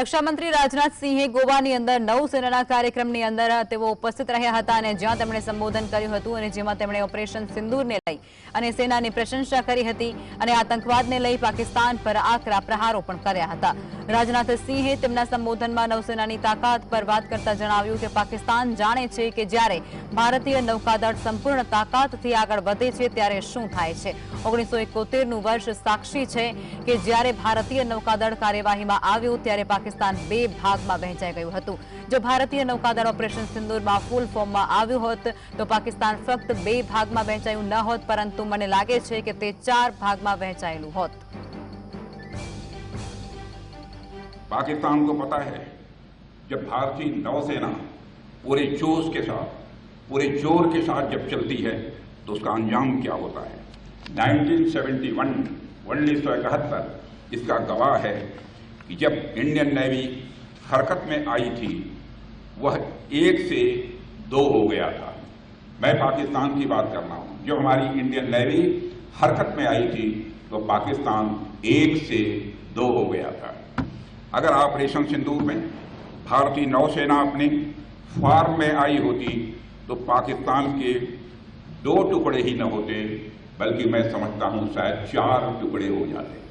રક્ષામંત્રી રાજનાથસિંહ હે ગોવા ની અંદર નવ સેનાના કાર્યક્રમ ની અંદર તેઓ ઉપસ્થિત રહ્યા હતા અને જ્યાં તેમણે સંબોધન કર્યું હતું અને જેમાં તેમણે ઓપરેશન સિંદૂર ને લઈ અને સેના ની પ્રશંસા કરી હતી અને આતંકવાદ ને લઈ પાકિસ્તાન પર આકરા પ્રહારો પણ કર્યા હતા राजनाथ सिंहે તેમના સંબોધનમાં નૌસેનાની તાકાત પર વાત કરતા જણાવ્યું કે પાકિસ્તાન જાણે છે કે જ્યારે ભારતીય નૌકાદળ સંપૂર્ણ તાકાતથી આગળ વધે છે ત્યારે શું થાય છે 1971 નું વર્ષ સાક્ષી છે કે જ્યારે ભારતીય નૌકાદળ કાર્યવાહીમાં આવ્યું ત્યારે પાકિસ્તાન બે ભાગમાં વહેંચાઈ ગયું હતું જો ભારતીય નૌકાદળ ઓપરેશન સિંધૂર બફુલ ફોર્મમાં આવ્યું હોત તો પાકિસ્તાન ફક્ત બે ભાગમાં વહેંચાઈયું નહોત પરંતુ મને લાગે છે કે તે ચાર ભાગમાં વહેંચાયેલું હોત पाकिस्तान को पता है जब भारतीय नौसेना पूरे जोश के साथ पूरे जोर के साथ जब चलती है तो उसका अंजाम क्या होता है 1971 उन्नीस सौ इकहत्तर इसका गवाह है कि जब इंडियन नेवी हरकत में आई थी वह एक से दो हो गया था मैं पाकिस्तान की बात कर रहा हूँ जब हमारी इंडियन नेवी हरकत में आई थी तो पाकिस्तान एक से दो हो गया था अगर ऑपरेशन सिंदूर में भारतीय नौसेना अपने फार्म में आई होती तो पाकिस्तान के दो टुकड़े ही न होते बल्कि मैं समझता हूं शायद चार टुकड़े हो जाते